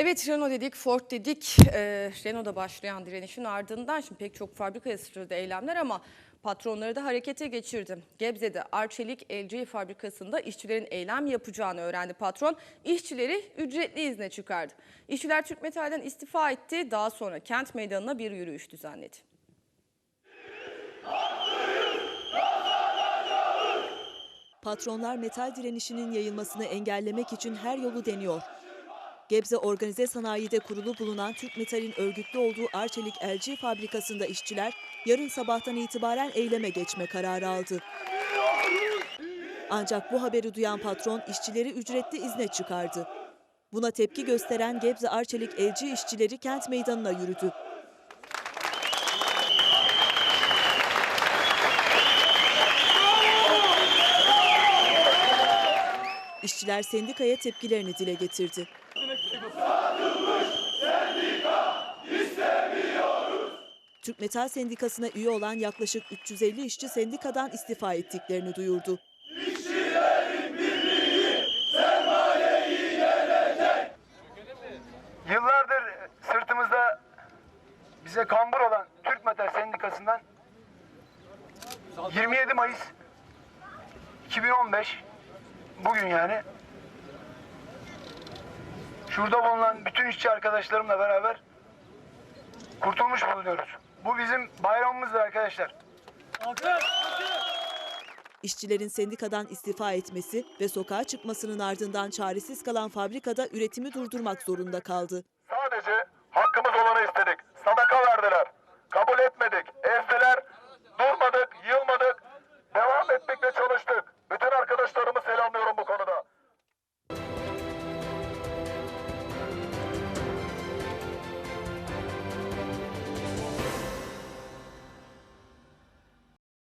Evet Renault dedik, Ford dedik. Ee, Renault'da başlayan direnişin ardından şimdi pek çok fabrikaya sıçradı eylemler ama patronları da harekete geçirdi. Gebze'de Arçelik LG fabrikasında işçilerin eylem yapacağını öğrendi patron. İşçileri ücretli izne çıkardı. İşçiler Türk Metal'den istifa etti. Daha sonra kent meydanına bir yürüyüş düzenledi. Patronlar metal direnişinin yayılmasını engellemek için her yolu deniyor. Gebze Organize Sanayi'de kurulu bulunan Türk Metal'in örgütlü olduğu Arçelik LG fabrikasında işçiler yarın sabahtan itibaren eyleme geçme kararı aldı. Ancak bu haberi duyan patron işçileri ücretli izne çıkardı. Buna tepki gösteren Gebze Arçelik LG işçileri kent meydanına yürüdü. İşçiler sendikaya tepkilerini dile getirdi. Türk Metal Sendikası'na üye olan yaklaşık 350 işçi sendikadan istifa ettiklerini duyurdu. Yıllardır sırtımızda bize kambur olan Türk Metal Sendikası'ndan 27 Mayıs 2015 bugün yani şurada bulunan bütün işçi arkadaşlarımla beraber kurtulmuş bulunuyoruz. Bu bizim bayramımızdır arkadaşlar. İşçilerin sendikadan istifa etmesi ve sokağa çıkmasının ardından çaresiz kalan fabrikada üretimi durdurmak zorunda kaldı. Sadece hakkımız olanı istedik. Sadaka verdiler. Kabul etmedik. Ezdiler. Durmadık, yılmadık. Devam etmekle çalıştık. Bütün arkadaşlarımı selamlıyorum bu konuda.